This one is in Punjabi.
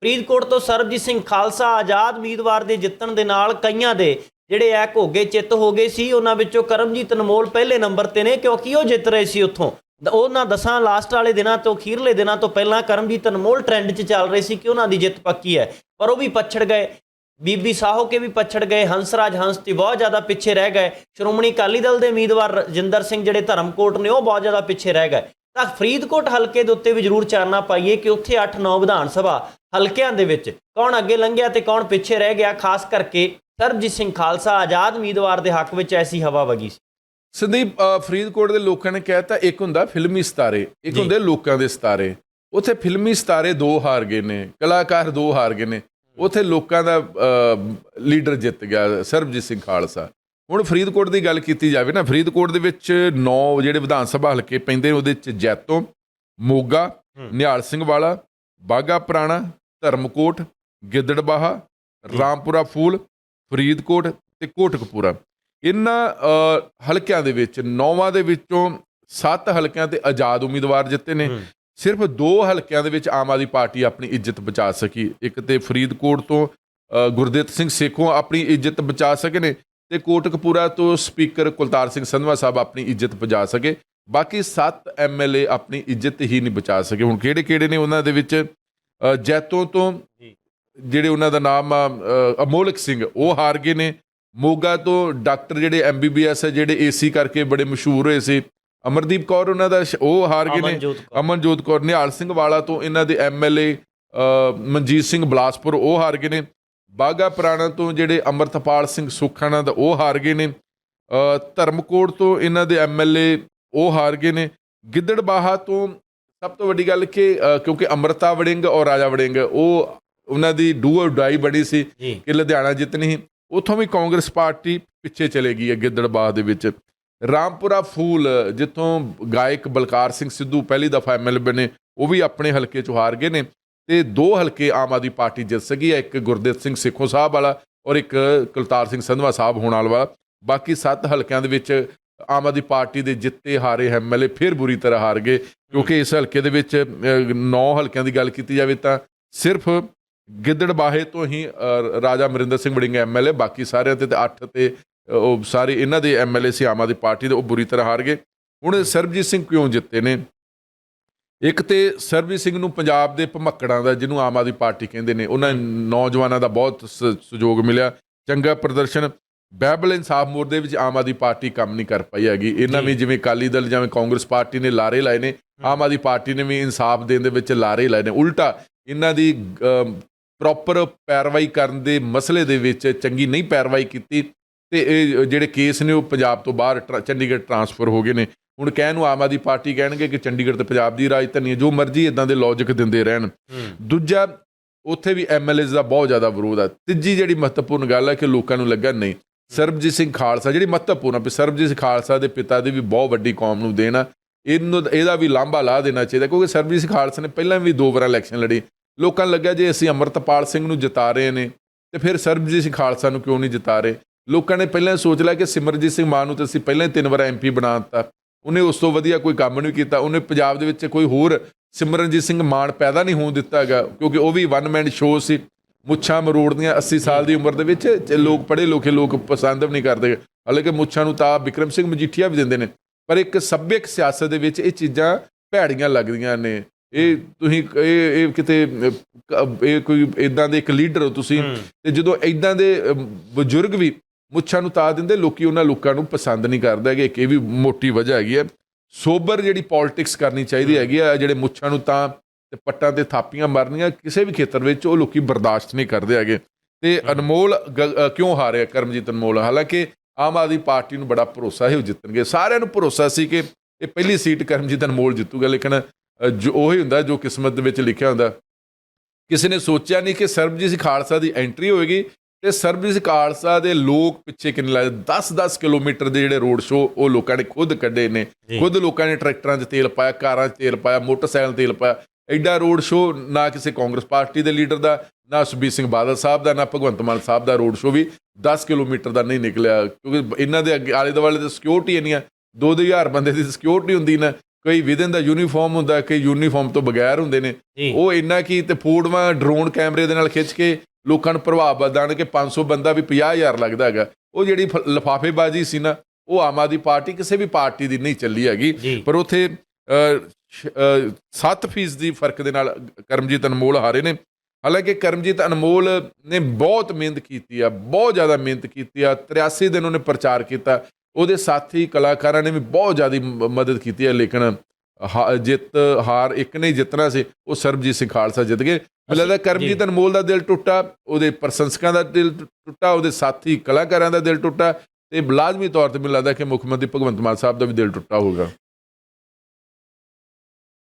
ਫਰੀਦਕੋਟ ਤੋਂ ਸਰਬਜੀਤ ਸਿੰਘ ਖਾਲਸਾ ਆਜ਼ਾਦ ਉਮੀਦਵਾਰ ਦੇ ਜਿੱਤਣ ਦੇ ਨਾਲ ਕਈਆਂ ਦੇ ਜਿਹੜੇ ਐ ਘੋਗੇ ਚਿੱਤ ਹੋ ਗਏ ਸੀ, ਉਹਨਾਂ ਵਿੱਚੋਂ ਕਰਮਜੀਤ ਅਨਮੋਲ ਪਹਿਲੇ ਨੰਬਰ ਤੇ ਨੇ, ਕਿਉਂਕਿ ਉਹ ਜਿੱਤ ਰਹੇ ਸੀ ਉੱਥੋਂ। ਦ- ਉਹਨਾਂ ਦਸਾਂ ਲਾਸਟ ਵਾਲੇ ਦਿਨਾਂ ਤੋਂ, ਅਖੀਰਲੇ ਦਿਨਾਂ ਤੋਂ ਪਹਿਲਾਂ ਕਰਮਜੀਤ ਅਨਮੋਲ ਟ੍ਰੈਂਡ 'ਚ ਚੱਲ ਰਹੇ ਸੀ ਕਿ ਉਹਨਾਂ ਦੀ ਜਿੱਤ ਪੱਕੀ ਹੈ। ਪਰ ਉਹ ਵੀ ਪਛੜ ਗਏ। ਬੀਬੀ ਸਾਹੋ ਕੇ ਵੀ ਪਛੜ ਗਏ। ਹੰਸਰਾਜ, ਹੰਸ ਤੇ ਬਹੁਤ ਜ਼ਿਆਦਾ ਪਿੱਛੇ ਰਹਿ ਗਏ। ਸ਼੍ਰੋਮਣੀ ਅਕਾਲੀ ਦਲ ਦੇ ਉਮੀਦਵਾਰ ਰਜਿੰਦਰ ਸਿੰਘ, ਜਿਹੜੇ ਧਰਮਕੋਟ ਨੇ, ਉਹ ਬਹੁਤ ਜ਼ਿਆਦਾ ਪਿੱਛੇ ਰਹਿ ਗਏ। ਤਾਂ ਫਰੀਦਕੋਟ ਹਲਕੇ ਦੇ ਉੱਤੇ ਵੀ ਜ਼ਰੂਰ ਚਾਨਣਾ ਪਾਈਏ ਕਿ ਉੱਥੇ 8-9 ਵਿਧਾਨ ਸਭਾ ਹਲਕਿਆਂ ਦੇ ਵਿੱਚ ਕੌਣ ਅੱਗੇ ਲੰਘਿਆ ਤੇ ਕੌਣ ਪਿੱਛੇ ਰਹਿ ਗਿਆ ਖਾਸ ਕਰਕੇ ਸਰਬਜੀਤ ਸਿੰਘ ਖਾਲਸਾ ਆਜ਼ਾਦ ਉਮੀਦਵਾਰ ਦੇ ਹੱਕ ਵਿੱਚ ਐਸੀ ਹਵਾ ਵਗੀ ਸੀ। ਸੰਦੀਪ ਫਰੀਦਕੋਟ ਦੇ ਲੋਕਾਂ ਨੇ ਕਹਿਤਾ ਇੱਕ ਹੁੰਦਾ ਫਿਲਮੀ ਸਿਤਾਰੇ ਇੱਕ। ਹੁੰਦੇ ਲੋਕਾਂ ਦੇ ਸਿਤਾਰੇ। ਉੱਥੇ ਫਿਲਮੀ ਸਿਤਾਰੇ ਦੋ ਹਾਰ ਗਏ ਨੇ ਕਲਾਕਾਰ ਦੋ ਹਾਰ ਗਏ ਨੇ। ਉੱਥੇ ਲੋਕਾਂ ਦਾ ਲੀਡਰ ਜਿੱਤ ਗਿਆ ਸਰਬਜੀਤ ਸਿੰਘ ਖਾਲਸਾ। ਹੁਣ ਫਰੀਦਕੋਟ ਦੀ ਗੱਲ ਕੀਤੀ ਜਾਵੇ ਨਾ ਫਰੀਦਕੋਟ ਦੇ ਵਿੱਚ 9 ਜਿਹੜੇ ਵਿਧਾਨ ਸਭਾ ਹਲਕੇ ਪੈਂਦੇ ਨੇ ਉਹਦੇ ਵਿੱਚ ਜੈਤੋ ਮੋਗਾ। ਨਿਹਾਲ ਸਿੰਘ ਵਾਲਾ ਬਾਗਾ ਪੁਰਾਣਾ ਧਰਮਕੋਟ ਗਿੱਦੜਬਾਹਾ ਰਾਮਪੁਰਾ ਫੂਲ ਫਰੀਦਕੋਟ ਤੇ ਕੋਟਕਪੂਰਾ। ਇਹਨਾਂ ਹਲਕਿਆਂ ਦੇ ਵਿੱਚ ਨੌਵਾਂ ਦੇ ਵਿੱਚੋਂ 7 ਹਲਕਿਆਂ ਤੇ ਆਜ਼ਾਦ ਉਮੀਦਵਾਰ ਜਿੱਤੇ ਨੇ। ਸਿਰਫ ਦੋ ਹਲਕਿਆਂ ਦੇ ਵਿੱਚ ਆਮ ਆਦਮੀ ਪਾਰਟੀ ਆਪਣੀ ਇੱਜ਼ਤ ਬਚਾ ਸਕੀ। ਇੱਕ ਤੇ ਫਰੀਦਕੋਟ ਤੋਂ ਅ, ਗੁਰਦਿੱਤ ਸਿੰਘ ਸੇਖੋਂ ਆਪਣੀ ਇੱਜ਼ਤ ਬਚਾ ਸਕੇ ਨੇ। ਤੇ ਕੋਟਕਪੂਰਾ ਤੋਂ ਸਪੀਕਰ ਕੁਲਤਾਰ ਸਿੰਘ ਸੰਧਵਾ ਸਾਹਿਬ ਆਪਣੀ ਇੱਜ਼ਤ ਬਚਾ ਸਕੇ। ਬਾਕੀ 7 ਐਮਐਲਏ ਆਪਣੀ ਇੱਜ਼ਤ ਹੀ ਨਹੀਂ ਬਚਾ ਸਕੇ। ਹੁਣ ਕਿਹੜੇ ਕਿਹੜੇ ਨੇ ਉਹਨਾਂ ਦੇ ਵਿੱਚ? ਜੈਤੋਂ ਤੋਂ। ਜਿਹੜੇ ਉਹਨਾਂ ਦਾ ਨਾਮ ਆ ਅਮੋਲਕ ਸਿੰਘ ਉਹ ਹਾਰ ਗਏ ਨੇ। ਮੋਗਾ ਤੋਂ ਡਾਕਟਰ ਜਿਹੜੇ ਐਮਬੀਬੀਐਸ ਹੈ ਜਿਹੜੇ ਏਸੀ ਕਰਕੇ ਬੜੇ ਮਸ਼ਹੂਰ ਹੋਏ ਸੀ। ਅਮਰਦੀਪ ਕੌਰ ਉਹਨਾਂ ਦਾ ਉਹ ਹਾਰ ਗਏ ਨੇ। ਅਮਨਜੋਤ ਕੌਰ। ਨਿਹਾਲ ਸਿੰਘ ਵਾਲਾ ਤੋਂ ਇਹਨਾਂ ਦੇ ਐਮਐਲਏ ਮਨਜੀਤ ਸਿੰਘ ਬਲਾਸਪੁਰ ਉਹ ਹਾਰ ਗਏ ਨੇ। ਬਾਗਾ ਪੁਰਾਣਾ ਤੋਂ ਜਿਹੜੇ ਅਮਰਤਪਾਲ ਸਿੰਘ ਸੁਖਾਣਾ ਦਾ ਉਹ ਹਾਰ ਗਏ ਨੇ। ਧਰਮਕੋਟ ਤੋਂ ਇਹਨਾਂ ਦੇ ਐਮਐਲਏ ਉਹ ਹਾਰ ਗਏ ਨੇ। ਗਿੱਦੜਬਾਹਾ ਤੋਂ ਸਭ ਤੋਂ ਵੱਡੀ ਗੱਲ ਕਿ ਕਿਉਂਕਿ ਅਮਰਤਾ ਵੜਿੰਗ ਔਰ ਰਾਜਾ ਵੜਿੰਗ ਉਹ ਉਹਨਾਂ ਦੀ ਡੂ ਔਰ ਡਾਈ ਬੜੀ ਸੀ ਕਿ ਲੁਧਿਆਣਾ ਜਿੱਤਣੀ ਉੱਥੋਂ ਵੀ ਕਾਂਗਰਸ ਪਾਰਟੀ ਪਿੱਛੇ ਚਲੇ ਗਈ ਹੈ ਗਿੱਦੜਬਾਹ ਦੇ ਵਿੱਚ। ਰਾਮਪੁਰਾ ਫੂਲ ਜਿੱਥੋਂ ਗਾਇਕ ਬਲਕਾਰ ਸਿੰਘ ਸਿੱਧੂ ਪਹਿਲੀ ਦਫਾ ਐਮਐਲਏ ਬਣੇ ਉਹ ਵੀ ਆਪਣੇ ਹਲਕੇ ਚੋਂ ਹਾਰ ਗਏ ਨੇ। ਤੇ ਦੋ ਹਲਕੇ ਆਮ ਆਦਮੀ ਪਾਰਟੀ ਜਿੱਤ ਸਕੀ ਹੈ ਇੱਕ ਗੁਰਦੇਵ ਸਿੰਘ ਸਿੱਖੋ ਸਾਹਿਬ ਵਾਲਾ ਔਰ ਇੱਕ ਕੁਲਤਾਰ ਸਿੰਘ ਸੰਧਵਾ ਸਾਹਿਬ ਹੋਣ ਵਾਲਾ ਬਾਕੀ ਸੱਤ ਹਲਕਿਆਂ ਦੇ ਵਿੱਚ ਆਮ ਆਦਮੀ ਪਾਰਟੀ ਦੇ ਜਿੱਤੇ ਹਾਰੇ ਐਮਐਲਏ ਫਿਰ ਬੁਰੀ ਤਰ੍ਹਾਂ ਹਾਰ ਗਏ ਕਿਉਂਕਿ ਇਸ ਹਲਕੇ ਦੇ ਵਿੱਚ 9 ਹਲਕਿਆਂ ਦੀ ਗੱਲ ਕੀਤੀ ਜਾਵੇ ਤਾਂ ਸਿਰਫ ਗਿੱਦੜਬਾਹੇ ਤੋਂ ਹੀ ਰਾਜਾ ਅਮਰਿੰਦਰ ਸਿੰਘ ਵੜਿੰਗ ਐਮਐਲਏ ਬਾਕੀ ਸਾਰਿਆਂ ਤੇ 8 ਤੇ ਅ, ਉਹ ਸਾਰੇ ਇਹਨਾਂ ਦੇ ਐਮਐਲਏ ਸੀ ਆਮ ਆਦਮੀ ਪਾਰਟੀ ਦੇ ਉਹ ਬੁਰੀ ਤਰ੍ਹਾਂ ਹਾਰ ਗਏ। ਹੁਣ ਸਰਬਜੀਤ ਸਿੰਘ ਕਿਉਂ ਜਿੱਤੇ ਨੇ? ਇੱਕ ਤੇ ਸਰਬਜੀਤ ਸਿੰਘ ਨੂੰ ਪੰਜਾਬ ਦੇ ਭਮੱਕੜਾਂ ਦਾ ਜਿਹਨੂੰ ਆਮ ਆਦਮੀ ਪਾਰਟੀ ਕਹਿੰਦੇ ਨੇ ਉਹਨਾਂ ਨੌਜਵਾਨਾਂ ਦਾ ਬਹੁਤ ਸਹਿਯੋਗ ਮਿਲਿਆ। ਚੰਗਾ ਪ੍ਰਦਰਸ਼ਨ ਬੈਬਲ ਇਨਸਾਫ ਮੋਰਚੇ ਵਿੱਚ ਆਮ ਆਦਮੀ ਪਾਰਟੀ ਕੰਮ ਨਹੀਂ ਕਰ ਪਾਈ ਹੈਗੀ। ਇਹਨਾਂ ਜੀ। ਵੀ ਜਿਵੇਂ ਅਕਾਲੀ ਦਲ ਜਿਵੇਂ ਕਾਂਗਰਸ ਪਾਰਟੀ ਨੇ ਲਾਰੇ ਲਾਏ ਨੇ ਆਮ ਆਦਮੀ ਪਾਰਟੀ ਨੇ ਵੀ ਇਨਸਾਫ ਦੇਣ ਦੇ ਵਿੱਚ ਲਾਰੇ ਲਾਏ ਨੇ। ਉਲਟਾ ਇਹਨਾਂ ਦੀ ਪ੍ਰੋਪਰ ਪੈਰਵਾਈ ਕਰਨ ਦੇ ਮਸਲੇ ਦੇ ਵਿੱਚ ਚੰਗੀ ਨਹੀਂ ਪੈਰਵਾਈ ਕੀਤੀ। ਤੇ ਇਹ ਜਿਹੜੇ ਕੇਸ ਨੇ ਉਹ ਪੰਜਾਬ ਤੋਂ ਬਾਹਰ ਚੰਡੀਗੜ੍ਹ ਟਰਾਂਸਫਰ ਹੋ ਗਏ ਨੇ। ਹੁਣ ਕਹਿਣ ਨੂੰ ਆਮ ਆਦਮੀ ਪਾਰਟੀ ਕਹਿਣਗੇ ਕਿ ਚੰਡੀਗੜ੍ਹ ਤੇ ਪੰਜਾਬ ਦੀ ਰਾਜਧਾਨੀ ਹੈ ਜੋ ਮਰਜ਼ੀ ਇਦਾਂ ਦੇ ਲੌਜੀਕ ਦਿੰਦੇ ਰਹਿਣ। ਦੂਜਾ ਉੱਥੇ ਵੀ ਐਮਐਲਏਜ਼ ਦਾ ਬਹੁਤ ਜ਼ਿਆਦਾ ਵਿਰੋਧ ਹੈ ਤੀਜੀ ਜਿਹੜੀ ਮਹੱਤਵਪੂਰਨ ਗੱਲ ਹੈ ਕਿ ਲੋਕਾਂ ਨੂੰ ਲੱਗਾ ਨਹੀਂ ਸਰਬਜੀਤ ਸਿੰਘ ਖਾਲਸਾ ਜਿਹੜੀ ਮਹੱਤਵਪੂਰਨ ਹੈ ਸਰਬਜੀਤ ਸਿੰਘ ਖਾਲਸਾ ਦੇ ਪਿਤਾ ਦੀ ਵੀ ਬਹੁਤ ਵੱਡੀ ਕੌਮ ਨੂੰ ਦੇਣਾ ਇਹਨੂੰ ਇਹਦਾ ਵੀ ਲਾਂਭਾ ਲਾ ਦੇਣਾ ਚਾਹੀਦਾ ਕਿਉਂਕਿ ਸਰਬਜੀਤ ਸਿੰਘ ਖਾਲਸਾ ਨੇ ਪਹਿਲਾਂ ਵੀ ਦੋ ਵਾਰ ਇਲੈਕਸ਼ਨ ਲੜੀ। ਲੋਕਾਂ ਨੂੰ ਲੱਗਾ ਜੇ ਅਸੀਂ ਅਮਰਤਪਾਲ ਸਿੰਘ ਨੂੰ ਜਿਤਾ ਰਹੇ ਨੇ ਤੇ ਫਿਰ ਸਰਬਜੀਤ ਸਿੰਘ ਖਾਲਸਾ ਨੂੰ ਕਿਉਂ ਨਹੀਂ ਜਿਤਾ ਰਹੇ? ਲੋਕਾਂ ਨੇ ਪਹਿਲਾਂ ਸੋਚ ਲਿਆ ਕਿ ਸਿਮਰਜੀਤ ਸਿੰਘ ਮਾਨ ਨੂੰ ਤਾਂ ਅਸੀਂ ਪਹਿਲਾਂ ਹੀ ਤਿੰਨ ਵਾਰ ਐਮਪੀ ਬਣਾ ਦਿੱਤਾ। ਉਹਨੇ ਉਸ ਤੋਂ ਵਧੀਆ ਕੋਈ ਕੰਮ ਨਹੀਂ ਕੀਤਾ। ਉਹਨੇ ਪੰਜਾਬ ਦੇ ਵਿੱਚ ਕੋਈ ਹੋਰ ਸਿਮਰਨਜੀਤ ਸਿੰਘ ਮਾਨ ਪੈਦਾ ਨਹੀਂ ਹੋਣ ਦਿੱਤਾ ਹੈਗਾ ਕਿਉਂਕਿ ਉਹ ਵੀ ਵਨ ਮੈਨ ਸ਼ੋਅ ਸੀ। ਮੁੱਛਾਂ ਮਰੋੜਦੀਆਂ 80 ਸਾਲ ਦੀ ਉਮਰ ਦੇ ਵਿੱਚ ਲੋਕ ਪੜ੍ਹੇ ਲੋਕੇ ਲੋਕ ਪਸੰਦ ਵੀ ਨਹੀਂ ਕਰਦੇ। ਹਾਲਾਂਕਿ ਮੁੱਛਾਂ ਨੂੰ ਤਾਂ ਵਿਕਰਮ ਸਿੰਘ ਮਜੀਠੀਆ ਵੀ ਦਿੰਦੇ ਨੇ ਪਰ ਇੱਕ ਸੱਭਿਅਕ ਸਿਆਸਤ ਦੇ ਵਿੱਚ ਇਹ ਚੀਜ਼ਾਂ ਭੈੜੀਆਂ ਲੱਗਦੀਆਂ ਨੇ। ਇਹ ਤੁਸੀਂ ਇਹ ਇਹ ਕਿਤੇ ਇਹ ਕੋਈ ਇਦਾਂ ਦੇ ਇੱਕ ਲੀਡਰ ਹੋ ਤੁਸੀਂ ਤੇ ਜਦੋਂ ਇਦਾਂ ਦੇ ਬਜ਼ੁਰਗ ਵੀ ਮੁੱਛਾਂ ਨੂੰ ਤਾ ਦਿੰਦੇ ਲੋਕੀ ਉਹਨਾਂ ਲੋਕਾਂ ਨੂੰ ਪਸੰਦ ਨਹੀਂ ਕਰਦੇ ਹੈਗੇ ਕਿ ਇਹ ਵੀ ਮੋਟੀ ਵਜ੍ਹਾ ਹੈਗੀ ਹੈ। ਸੋਬਰ ਜਿਹੜੀ ਪੋਲਿਟਿਕਸ ਕਰਨੀ ਚਾਹੀਦੀ ਹੈਗੀ ਆ ਜਿਹੜੇ ਮੁੱਛਾਂ ਨੂੰ ਤਾਂ ਤੇ ਪੱਟਾਂ ਤੇ ਥਾਪੀਆਂ ਮਾਰਨੀਆਂ ਕਿਸੇ ਵੀ ਖੇਤਰ ਵਿੱਚ ਉਹ ਲੋਕੀ ਬਰਦਾਸ਼ਤ ਨਹੀਂ ਕਰਦੇ ਹੈਗੇ। ਤੇ ਅਨਮੋਲ ਕਿਉਂ ਹਾਰਿਆ ਕਰਮਜੀਤ ਅਨਮੋਲ? ਹਾਲਾਂਕਿ ਆਮ ਆਦਮੀ ਪਾਰਟੀ ਨੂੰ ਬੜਾ ਭਰੋਸਾ ਹੈ ਉਹ ਜਿੱਤਣਗੇ। ਸਾਰਿਆਂ ਨੂੰ ਭਰੋਸਾ ਸੀ ਕਿ ਇਹ ਪਹਿਲੀ ਸੀਟ ਕਰਮਜੀਤ ਅਨਮੋਲ ਜਿੱਤੂਗਾ ਲੇਕਿਨ ਜੋ ਉਹੀ ਹੁੰਦਾ ਜੋ ਕਿਸਮਤ ਦੇ ਵਿੱਚ ਲਿਖਿਆ ਹੁੰਦਾ। ਕਿਸੇ ਨੇ ਸੋਚਿਆ ਨਹੀਂ ਕਿ ਸਰਬਜੀਤ ਸਿੰਘ ਖਾਲਸਾ ਦੀ ਐਂਟਰੀ ਹੋਏਗੀ ਤੇ ਸਿੰਘ ਖਾਲਸਾ ਦੇ ਲੋਕ ਪਿੱਛੇ ਕਿੰਨੇ ਲਾਏ 10-10 ਕਿਲੋਮੀਟਰ ਦੇ ਜਿਹੜੇ ਰੋਡ ਸ਼ੋ ਉਹ ਲੋਕਾਂ ਨੇ ਖੁਦ ਕੱਢੇ ਨੇ। ਖੁਦ ਲੋਕਾਂ ਨੇ ਟਰੈਕਟਰਾਂ 'ਚ ਤੇਲ ਪਾਇਆ ਕਾਰਾਂ 'ਚ ਤੇਲ ਪਾਇਆ ਮੋਟਰਸਾਈਕਲ ਤੇਲ ਪਾਇਆ। ਐਡਾ ਰੋਡ ਸ਼ੋ ਨਾ ਕਿਸੇ ਕਾਂਗਰਸ ਪਾਰਟੀ ਦੇ ਲੀਡਰ ਦਾ ਨਾ ਸੁਖਬੀਰ ਸਿੰਘ ਬਾਦਲ ਸਾਹਿਬ ਦਾ ਨਾ ਭਗਵੰਤ ਮਾਨ ਸਾਹਿਬ ਦਾ ਰੋਡ ਸ਼ੋ ਵੀ 10 ਕਿਲੋਮੀਟਰ ਦਾ ਨਹੀਂ ਨਿਕਲਿਆ। ਕਿਉਂਕਿ ਇਹਨਾਂ ਦੇ ਅੱਗੇ ਆਲੇ ਦੁਆਲੇ ਤੇ ਸਿਕਿਉਰਿਟੀ ਇੰਨੀਆਂ 2-2000 ਬੰਦੇ ਦੀ ਸਿਕਿਉਰਿਟੀ ਹੁੰਦੀ ਨਾ ਕਈ ਵਿਦਨ ਦਾ ਯੂਨੀਫਾਰਮ ਹੁੰਦਾ ਕਈ ਯੂਨੀਫਾਰਮ ਤੋਂ ਬਗੈਰ ਹੁੰਦੇ ਨੇ। ਉਹ ਇੰਨਾ ਕੀ ਤੇ ਫੋਟੋਆਂ ਡਰੋਨ ਕੈਮਰੇ ਦੇ ਨਾਲ ਖਿੱਚ ਕੇ ਲੋਕਾਂ ਨੂੰ ਪ੍ਰਭਾਵ ਬਦਾਣ ਕਿ 500 ਬੰਦਾ ਵੀ 50000 ਲੱਗਦਾ ਹੈਗਾ। ਉਹ ਜਿਹੜੀ ਲਿਫਾਫੇਬਾਜ਼ੀ ਸੀ ਨਾ ਉਹ ਆਮ ਆਦਮੀ ਪਾਰਟੀ ਕਿਸੇ ਵੀ ਪਾਰਟੀ ਦੀ ਨਹੀਂ ਚੱਲੀ ਹੈਗੀ। ਪਰ ਉਥੇ 7% ਦੀ ਫ਼ਰਕ ਦੇ ਨਾਲ ਕਰਮਜੀਤ ਅਨਮੋਲ ਹਾਰੇ ਨੇ। ਹਾਲਾਂਕਿ ਕਰਮਜੀਤ ਅਨਮੋਲ ਨੇ ਬਹੁਤ ਮਿਹਨਤ ਕੀਤੀ ਆ ਬਹੁਤ ਜ਼ਿਆਦਾ ਮਿਹਨਤ ਕੀਤੀ ਆ। 83 ਦਿਨ ਉਹਨੇ ਪ੍ਰਚਾਰ ਕੀਤਾ। ਉਹਦੇ ਸਾਥੀ ਕਲਾਕਾਰਾਂ ਨੇ ਵੀ ਬਹੁਤ ਜ਼ਿਆਦਾ ਮਦਦ ਕੀਤੀ ਹੈ ਲੇਕਿਨ ਜਿੱਤ ਹਾਰ ਇੱਕ ਨੇ ਹੀ ਜਿੱਤਣਾ ਸੀ ਉਹ ਸਰਬਜੀਤ ਸਿੰਘ ਖਾਲਸਾ ਜਿੱਤ ਗਏ। ਮੈਨੂੰ ਲੱਗਦਾ ਕਰਮਜੀਤ ਅਨਮੋਲ ਦਾ ਦਿਲ ਟੁੱਟਾ ਉਹਦੇ ਪ੍ਰਸ਼ੰਸਕਾਂ ਦਾ ਦਿਲ ਟੁੱਟਾ ਉਹਦੇ ਸਾਥੀ ਕਲਾਕਾਰਾਂ ਦਾ ਦਿਲ ਟੁੱਟਾ ਤੇ ਲਾਜ਼ਮੀ ਤੌਰ ਤੇ ਮੈਨੂੰ ਲੱਗਦਾ ਕਿ ਮੁੱਖ ਮੰਤਰੀ ਭਗਵੰਤ ਮਾਨ ਸਾਹਿਬ ਦਾ ਵੀ ਦਿਲ ਟੁੱਟਾ ਹੋਊਗਾ।